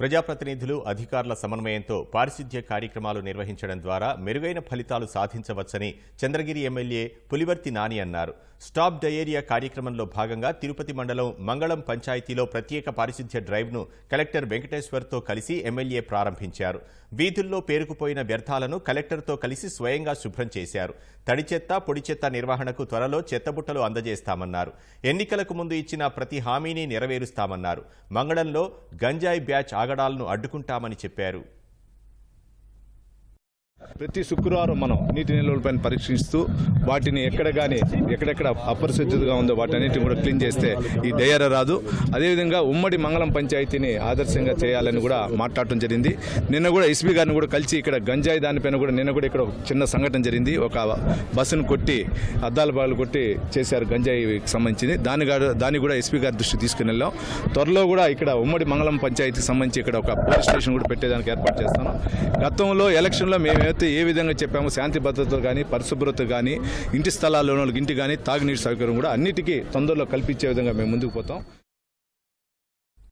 ప్రజాప్రతినిధులు అధికారుల సమన్వయంతో పారిశుద్ధ్య కార్యక్రమాలు నిర్వహించడం ద్వారా మెరుగైన ఫలితాలు సాధించవచ్చని చంద్రగిరి ఎమ్మెల్యే పులివర్తి నాని అన్నారు. స్టాప్ డయేరియా కార్యక్రమంలో భాగంగా తిరుపతి మండలం మంగళం పంచాయతీలో ప్రత్యేక పారిశుద్ధ్య డ్రైవ్ను కలెక్టర్ వెంకటేశ్వర్తో కలిసి ఎమ్మెల్యే ప్రారంభించారు. వీధుల్లో పేరుకుపోయిన వ్యర్థాలను కలెక్టర్తో కలిసి స్వయంగా శుభ్రం చేశారు. తడి చెత్త పొడి చెత్త నిర్వహణకు త్వరలో చెత్తబుట్టలు అందజేస్తామన్నారు. ఎన్నికలకు ముందు ఇచ్చిన ప్రతి హామీని నెరవేరుస్తామన్నారు. మంగళంలో గంజాయి బ్యాచ్ తాగడాలను అడ్డుకుంటామని చెప్పారు. ప్రతి శుక్రవారం మనం నీటి నిల్వలపైన పరీక్షిస్తూ వాటిని ఎక్కడ కానీ ఎక్కడెక్కడ అపరిశుద్ధిగా ఉందో వాటన్నిటిని కూడా క్లీన్ చేస్తే ఈ దయర రాదు. అదేవిధంగా ఉమ్మడి మంగళం పంచాయతీని ఆదర్శంగా చేయాలని కూడా మాట్లాడటం జరిగింది. నిన్న కూడా ఎస్పీ గారిని కూడా కలిసి ఇక్కడ గంజాయి దానిపైన కూడా నిన్న కూడా ఇక్కడ ఒక చిన్న సంఘటన జరిగింది. ఒక బస్సును కొట్టి అద్దాల బాగులు కొట్టి చేశారు గంజాయికి సంబంధించింది. దాని దాన్ని కూడా ఎస్పీ గారి దృష్టికి తీసుకుని వెళ్ళాం. త్వరలో కూడా ఇక్కడ ఉమ్మడి మంగళం పంచాయతీకి సంబంధించి ఇక్కడ ఒక పోలీస్ స్టేషన్ కూడా పెట్టేదానికి ఏర్పాటు చేస్తాను. గతంలో ఎలక్షన్లో మేమైతే ఏ విధంగా చెప్పామో శాంతి భద్రత కానీ పరిశుభ్రత కానీ ఇంటి స్థలాల్లో ఇంటి కానీ తాగునీటి సౌకర్యం కూడా అన్నిటికీ తొందరలో కల్పించే విధంగా మేము ముందుకు పోతాం.